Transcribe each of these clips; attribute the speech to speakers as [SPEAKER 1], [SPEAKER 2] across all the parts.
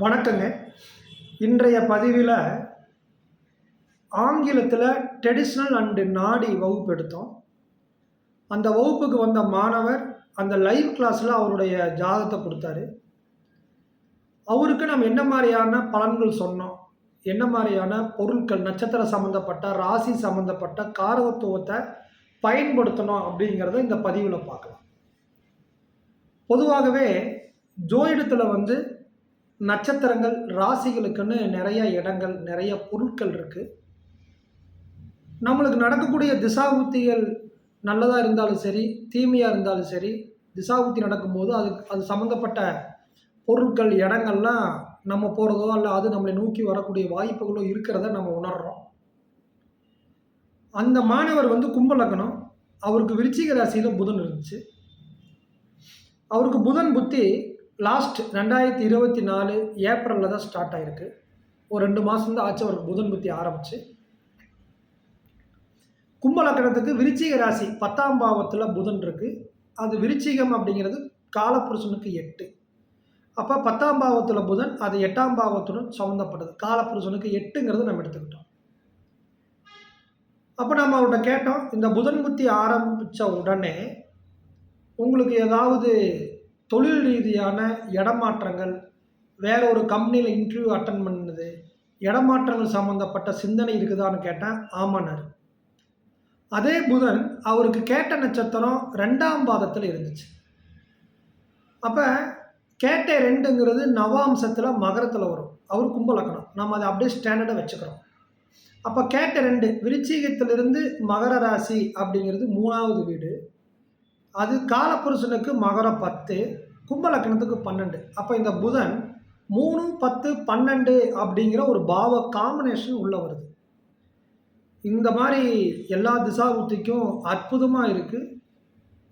[SPEAKER 1] வணக்கங்க. இன்றைய பதிவில் ஆங்கிலத்தில் ட்ரெடிஷ்னல் அண்டு நாடி வகுப்பு எடுத்தோம். அந்த வகுப்புக்கு வந்த மாணவர் அந்த லைவ் கிளாஸில் அவருடைய ஜாதகத்தை கொடுத்தாரு. அவருக்கு நம்ம என்ன மாதிரியான பலன்கள் சொன்னோம்? என்ன மாதிரியான பொருட்கள் நட்சத்திர சம்மந்தப்பட்ட ராசி சம்மந்தப்பட்ட காரகத்துவத்தை பயன்படுத்தணும் அப்படிங்கிறத இந்த பதிவில் பார்க்கலாம். பொதுவாகவே ஜோயிடத்தில் வந்து நட்சத்திரங்கள் ராசிகளுக்குன்னு நிறைய இடங்கள் நிறைய பொருட்கள் இருக்குது நம்மளுக்கு நடக்கக்கூடிய திசாபுத்திகள் நல்லதாக இருந்தாலும் சரி தீமையாக இருந்தாலும் சரி திசாபுத்தி நடக்கும்போது அது அது சம்மந்தப்பட்ட பொருட்கள் இடங்கள்லாம் நம்ம போகிறதோ அல்ல அது நம்மளை நோக்கி வரக்கூடிய வாய்ப்புகளோ இருக்கிறத நம்ம உணர்கிறோம் அந்த மாணவர் வந்து கும்பலக்கணம் அவருக்கு விருச்சிக ராசியில் புதன் இருந்துச்சு. அவருக்கு புதன் புத்தி லாஸ்ட் ரெண்டாயிரத்தி இருபத்தி நாலு ஏப்ரலில் தான் ஸ்டார்ட் ஆகிருக்கு ஒரு ரெண்டு மாதம் தான் ஆச்சு அவருக்கு புதன் புத்தி ஆரம்பிச்சு. கும்பலக்கணத்துக்கு விருச்சிக ராசி பத்தாம் பாவத்தில் புதன் இருக்குது அது விருச்சிகம் அப்படிங்கிறது காலப்புருஷனுக்கு எட்டு. அப்போ பத்தாம் பாவத்தில் புதன் அது எட்டாம் பாவத்துடன் சம்மந்தப்பட்டது காலப்புருஷனுக்கு எட்டுங்கிறது நம்ம எடுத்துக்கிட்டோம். அப்போ நம்ம அவர்கிட்ட கேட்டோம் இந்த புதன் புத்தி ஆரம்பித்த உடனே உங்களுக்கு ஏதாவது தொழில் ரீதியான இடமாற்றங்கள். வேற ஒரு கம்பெனியில் இன்டர்வியூ அட்டன் பண்ணது இடமாற்றங்கள் சம்மந்தப்பட்ட சிந்தனை இருக்குதான்னு கேட்டேன். ஆமானார் அதே புதன் அவருக்கு கேட்ட நட்சத்திரம் ரெண்டாம் பாதத்தில் இருந்துச்சு. அப்போ கேட்ட ரெண்டுங்கிறது நவாம்சத்தில் மகரத்தில் வரும். அவர் கும்பலக்கணம். நம்ம அதை அப்படியே ஸ்டாண்டர்டாக வச்சுக்கிறோம். அப்போ கேட்ட ரெண்டு விருச்சிகத்திலிருந்து மகர ராசி அப்படிங்கிறது மூணாவது வீடு. அது காலப்புருஷனுக்கு மகர பத்து கும்பலக்கணத்துக்கு பன்னெண்டு. அப்போ இந்த புதன் மூணு பத்து பன்னெண்டு அப்படிங்கிற ஒரு பாவ காம்பினேஷன் உள்ளே வருது. இந்த மாதிரி எல்லா திசாபுத்திக்கும் அற்புதமாக இருக்குது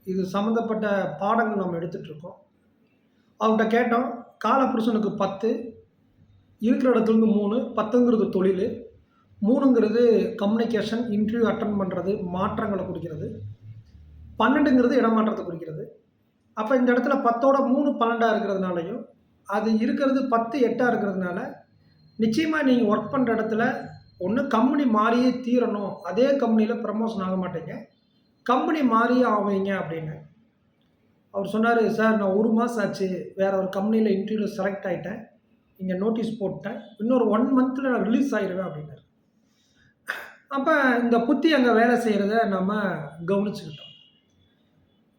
[SPEAKER 1] இது சம்மந்தப்பட்ட பாடங்கள் நம்ம எடுத்துகிட்ருக்கோம் அவங்கள்ட்ட கேட்டோம் காலப்புருஷனுக்கு பத்து இருக்கிற இடத்துலேருந்து மூணு பத்துங்கிறது தொழில் மூணுங்கிறது கம்யூனிகேஷன் இன்டர்வியூ அட்டன் பண்ணுறது மாற்றங்களை குறிக்கிறது பன்னெண்டுங்கிறது இடமாற்றத்தை குறிக்கிறது. அப்போ இந்த இடத்துல பத்தோட மூணு பன்னெண்டாக இருக்கிறதுனாலையும் அது இருக்கிறது பத்து எட்டாக இருக்கிறதுனால நிச்சயமாக நீங்கள் ஒர்க் பண்ணுற இடத்துல ஒன்று கம்பெனி மாறியே தீரணும். அதே கம்பெனியில் ப்ரமோஷன் ஆக மாட்டீங்க. கம்பெனி மாறியே ஆவீங்க அப்படின்னு. அவர் சொன்னார் சார் நான் ஒரு மாதம் ஆச்சு. வேறு ஒரு கம்பெனியில் இன்டர்வியூவில் செலக்ட் ஆகிட்டேன் இங்கே நோட்டீஸ் போட்டேன். இன்னொரு ஒன் மந்தில் நான் ரிலீஸ் ஆகிடுவேன் அப்படின்னாரு. அப்போ இந்த புத்தி அங்கே வேலை செய்கிறத நம்ம கவனிச்சுக்கிட்டோம்.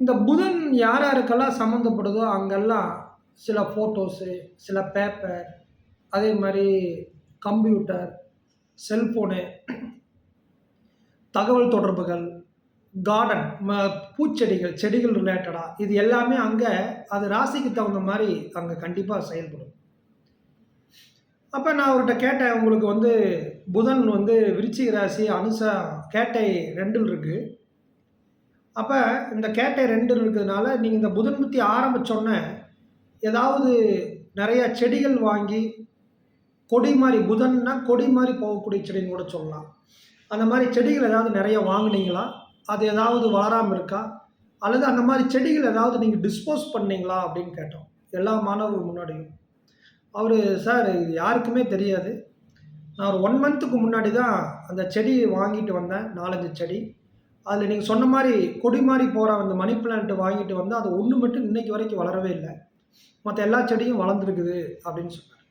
[SPEAKER 1] இந்த புதன் யார் யாருக்கெல்லாம் சம்மந்தப்படுதோ அங்கெல்லாம் சில ஃபோட்டோஸு சில பேப்பர் அதே மாதிரி கம்ப்யூட்டர் செல்ஃபோனு தகவல் தொடர்புகள் கார்டன் ம பூச்செடிகள் செடிகள் ரிலேட்டடாக இது எல்லாமே அங்கே அது ராசிக்கு தகுந்த மாதிரி அங்கே கண்டிப்பாக செயல்படும். அப்போ நான் அவர்கிட்ட கேட்டேன் உங்களுக்கு வந்து புதன் வந்து விருச்சிக ராசி அனுசா கேட்டை ரெண்டில் இருக்குது அப்போ இந்த கேட்டை ரெண்டு இருக்கிறதுனால நீங்கள் இந்த புதன் புத்தி ஆரம்பித்தோன்னே ஏதாவது நிறையா செடிகள் வாங்கி கொடி மாதிரி புதன்னா கொடி மாதிரி போகக்கூடிய செடின்னு கூட சொல்லலாம். அந்த மாதிரி செடிகள் ஏதாவது நிறைய வாங்குனீங்களா? அது ஏதாவது வளராமல் இருக்கா? அல்லது அந்த மாதிரி செடிகள் ஏதாவது நீங்கள் டிஸ்போஸ் பண்ணீங்களா? அப்படின்னு கேட்டோம். எல்லா மாணவர்கள் முன்னாடியும். அவர் சார் இது யாருக்குமே தெரியாது. நான் ஒரு ஒன் மந்த்துக்கு முன்னாடி தான் அந்த செடி வாங்கிட்டு வந்தேன். நாலஞ்சு செடி. அதில் நீங்கள் சொன்ன மாதிரி கொடி மாதிரி போகிற அந்த மணி பிளான்ட் வாங்கிட்டு வந்து அது ஒன்று மட்டும் இன்னைக்கு வரைக்கும் வளரவே இல்லை. மற்ற எல்லா செடியும் வளர்ந்துருக்குது அப்படின்னு சொன்னார்.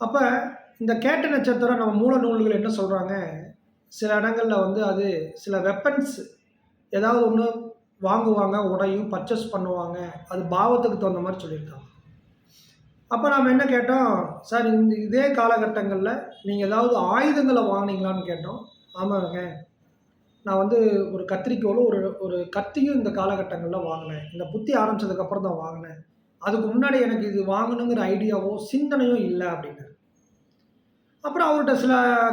[SPEAKER 1] அப்போ இந்த கேட்ட நட்சத்திரம் நம்ம மூல நூல்கள் என்ன சொல்கிறாங்க சில இடங்களில் வந்து அது சில வெப்பன்ஸ் ஏதாவது ஒன்று வாங்குவாங்க உடையும் பர்ச்சேஸ் பண்ணுவாங்க. அது பாவத்துக்கு தகுந்த மாதிரி சொல்லியிருக்காங்க. அப்போ நாம் என்ன கேட்டோம்? சார் இந்த இதே காலகட்டங்களில் நீங்கள் ஏதாவது ஆயுதங்களை வாங்கினீங்களான்னு கேட்டோம். ஆமாங்க. நான் வந்து ஒரு கத்திரிக்கோலும் ஒரு ஒரு கத்தியும் இந்த காலகட்டங்களில் வாங்கினேன். இந்த புத்தி ஆரம்பித்ததுக்கப்புறம் தான் வாங்கினேன். அதுக்கு முன்னாடி எனக்கு இது வாங்கணுங்கிற ஐடியாவோ சிந்தனையோ இல்லை அப்படின்னு அப்புறம் அவர்கிட்ட சில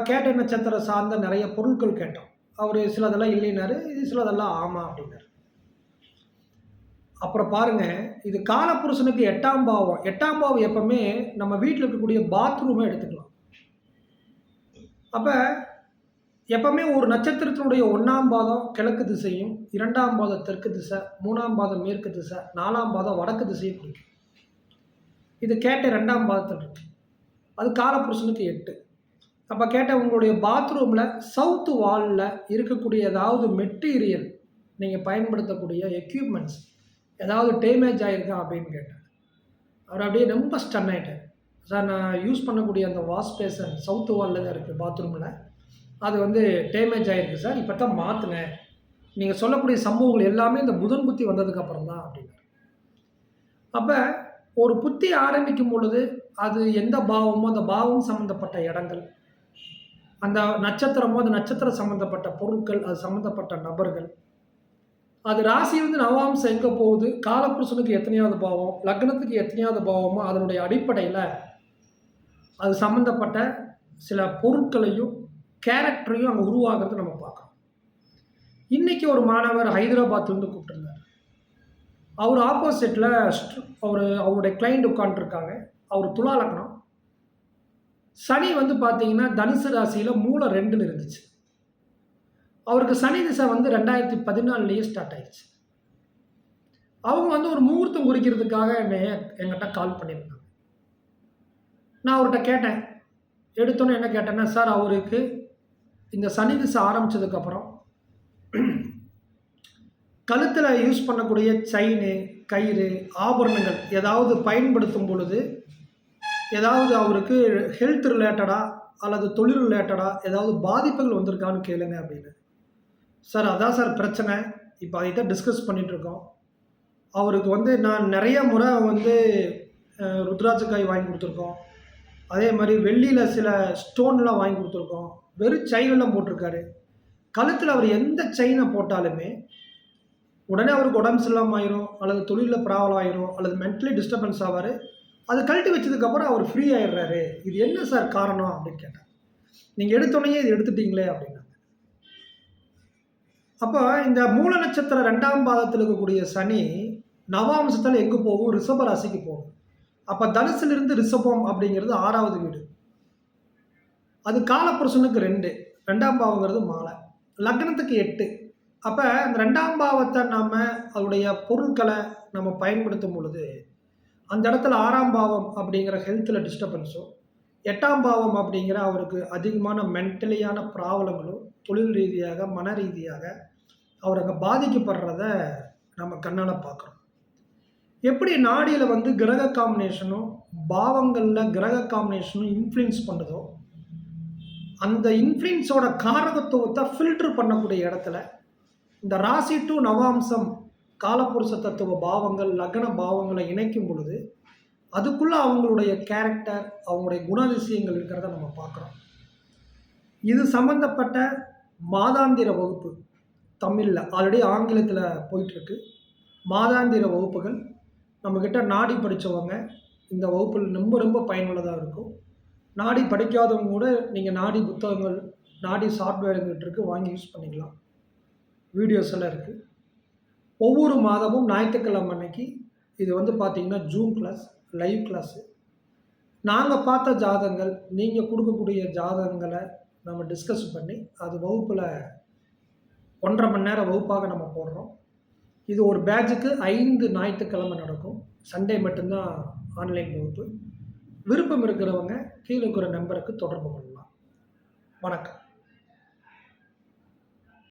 [SPEAKER 1] கேட்ட நட்சத்திரம் சார்ந்த நிறைய பொருட்கள் கேட்டோம். அவர் சிலதெல்லாம் இல்லைனாரு இது சிலதெல்லாம் ஆமாம் அப்படின்னாரு. அப்புறம் பாருங்க இது காலப்புருஷனுக்கு எட்டாம் பாவம். எட்டாம் பாவம் எப்பவுமே நம்ம வீட்டில் இருக்கக்கூடிய பாத்ரூமை எடுத்துக்கலாம். அப்போ எப்பவுமே ஒரு நட்சத்திரத்தினுடைய ஒன்றாம் பாதம் கிழக்கு திசையும் இரண்டாம் பாதம் தெற்கு திசை மூணாம் பாதம் மேற்கு திசை நாலாம் பாதம் வடக்கு திசையும் குறிக்கும். இது கேட்ட ரெண்டாம் பாதத்தில் இருக்கு. அது காலப்புருஷனுக்கு எட்டு. அப்போ கேட்ட உங்களுடைய பாத்ரூமில் சவுத்து வாலில் இருக்கக்கூடிய ஏதாவது மெட்டீரியல் நீங்கள் பயன்படுத்தக்கூடிய எக்யூப்மெண்ட்ஸ் ஏதாவது டேமேஜ் ஆகிருக்கா அப்படின்னு கேட்டேன். அவர் அப்படியே ரொம்ப ஸ்டன் ஆகிட்டார் சார் நான் யூஸ் பண்ணக்கூடிய அந்த வாஷ் பேசன் சவுத்து வாலில் தான் இருக்குது பாத்ரூமில். அது வந்து டேமேஜ் ஆகிருக்கு சார். இப்போ தான் மாற்றினேன் நீங்கள் சொல்லக்கூடிய சம்பவங்கள் எல்லாமே இந்த புதன் புத்தி வந்ததுக்கப்புறம் தான் அப்படின்னாரு. அப்போ ஒரு புத்தி ஆரம்பிக்கும் பொழுது அது எந்த பாவமோ அந்த பாவம் சம்மந்தப்பட்ட இடங்கள் அந்த நட்சத்திரமோ அந்த நட்சத்திரம் சம்மந்தப்பட்ட பொருட்கள் அது சம்மந்தப்பட்ட நபர்கள் அது ராசி வந்து நவாம்சம் எங்கே போகுது காலப்புருஷனுக்கு எத்தனையாவது பாவம் லக்னத்துக்கு எத்தனையாவது பாவமோ அதனுடைய அடிப்படையில் அது சம்மந்தப்பட்ட சில பொருட்களையும் கேரக்டரையும் அங்கே உருவாகிறது நம்ம பார்க்குறோம். இன்றைக்கி ஒரு மாணவர் ஹைதராபாத்லேருந்து கூப்பிட்டுருந்தார். அவர் ஆப்போசிட்டில் அவர் அவருடைய கிளைண்ட் உட்காந்துருக்காங்க அவர் துலா சனி வந்து பார்த்தீங்கன்னா தனுசு ராசியில் மூளை ரெண்டில் இருந்துச்சு. அவருக்கு சனி திசை வந்து ரெண்டாயிரத்தி பதினாலுலேயே ஸ்டார்ட் ஆயிடுச்சு. அவங்க வந்து ஒரு முகூர்த்தம் குறிக்கிறதுக்காக என்னை என்கிட்ட கால் பண்ணியிருந்தாங்க. நான் அவர்கிட்ட கேட்டேன். எடுத்தோன்னே என்ன கேட்டேன்னா சார் அவருக்கு இந்த சனி திசை ஆரம்பித்ததுக்கப்புறம் கழுத்தில் யூஸ் பண்ணக்கூடிய செயின் கயிறு ஆபரணங்கள் ஏதாவது பயன்படுத்தும் பொழுது ஏதாவது அவருக்கு ஹெல்த் ரிலேட்டடாக அல்லது தொழில் ரிலேட்டடாக ஏதாவது பாதிப்புகள் வந்திருக்கான்னு கேளுங்க அப்படின்னு. சார் அதான் சார் பிரச்சனை. இப்போ அதை தான் டிஸ்கஸ் பண்ணிகிட்ருக்கோம் அவருக்கு வந்து நான் நிறைய முறை வந்து ருத்ராட்சக்காய் வாங்கி கொடுத்துருக்கோம். அதே மாதிரி வெள்ளியில் சில ஸ்டோன்லாம் வாங்கி கொடுத்துருக்கோம். வெறும் செயினெல்லாம் போட்டிருக்காரு. கழுத்தில் அவர் எந்த செயினை போட்டாலுமே உடனே அவருக்கு உடம்பு சரியில்லாமல் ஆயிரும் அல்லது தொழிலில் ப்ராப்ளம் ஆயிரும் அல்லது மென்டலி டிஸ்டர்பன்ஸ் ஆவார். அது கழட்டி வச்சதுக்கப்புறம் அவர் ஃப்ரீ ஆயிடுறாரு. இது என்ன சார் காரணம் அப்படின்னு கேட்டார். நீங்கள் எடுத்தோடனே இது எடுத்துட்டீங்களே அப்படின்னாங்க. அப்போ இந்த மூல நட்சத்திரம் ரெண்டாம் பாதத்தில் இருக்கக்கூடிய சனி நவாம்சத்தில் எங்கே போகும்? ரிஷப ராசிக்கு போகும். அப்போ தனுசுலேருந்து ரிஷபம் அப்படிங்கிறது ஆறாவது வீடு. அது காலப்புருஷனுக்கு ரெண்டு ரெண்டாம் பாவங்கிறது மாலை. லக்னத்துக்கு எட்டு. அப்போ அந்த ரெண்டாம் பாவத்தை நாம் அதோடைய பொருட்களை நம்ம பயன்படுத்தும் பொழுது அந்த இடத்துல ஆறாம் பாவம் அப்படிங்கிற ஹெல்த்தில் டிஸ்டர்பன்ஸும் எட்டாம் பாவம் அப்படிங்கிற அவருக்கு அதிகமான மென்டலியான ப்ராப்ளங்களும் தொழில் ரீதியாக மன ரீதியாக அவர் அங்கே பாதிக்கப்படுறத நம்ம கண்ணால் பார்க்குறோம். எப்படி நாடியில் வந்து கிரக காம்பினேஷனும் பாவங்களில் கிரக காம்பினேஷனும் இன்ஃப்ளூயன்ஸ் பண்ணுதோ அந்த இன்ஃப்ளூயன்ஸோட காரகத்துவத்தை ஃபில்டர் பண்ணக்கூடிய இடத்துல இந்த ராசி டு நவாம்சம் காலப்புருஷ தத்துவ பாவங்கள் லக்ன பாவங்களை இணைக்கும் பொழுது அதுக்குள்ளே அவங்களுடைய கேரக்டர் அவங்களுடைய குணாதிசயங்கள் இருக்கிறத நம்ம பார்க்குறோம். இது சம்மந்தப்பட்ட மாதாந்திர வகுப்பு தமிழில் ஆல்ரெடி ஆங்கிலத்தில் போயிட்டுருக்கு மாதாந்திர வகுப்புகள் நம்மக்கிட்ட நாடி படித்தவங்க இந்த வகுப்பில் ரொம்ப ரொம்ப பயனுள்ளதாக இருக்கும். நாடி படிக்காதவங்க கூட நீங்கள் நாடி புத்தகங்கள் நாடி சாஃப்ட்வேருங்கிட்ட இருக்குது வாங்கி யூஸ் பண்ணிக்கலாம். வீடியோஸ் எல்லாம் இருக்குது ஒவ்வொரு மாதமும் ஞாயிற்றுக்கிழமை அன்னைக்கு இது வந்து பார்த்திங்கன்னா ஜூம் கிளாஸ் லைவ் கிளாஸு நாங்கள் பார்த்த ஜாதகங்கள் நீங்கள் கொடுக்கக்கூடிய ஜாதகங்களை நம்ம டிஸ்கஸ் பண்ணி அது வகுப்பில் ஒன்றரை மணி நேரம் வகுப்பாக நம்ம போடுறோம். இது ஒரு பேட்சுக்கு ஐந்து ஞாயிற்றுக்கிழமை நடக்கும். சண்டே மட்டும்தான் ஆன்லைன் வகுப்பு. விருப்பம் இருக்கிறவங்க கீழே இருக்கிற நம்பருக்கு தொடர்பு கொள்ளலாம். வணக்கம்.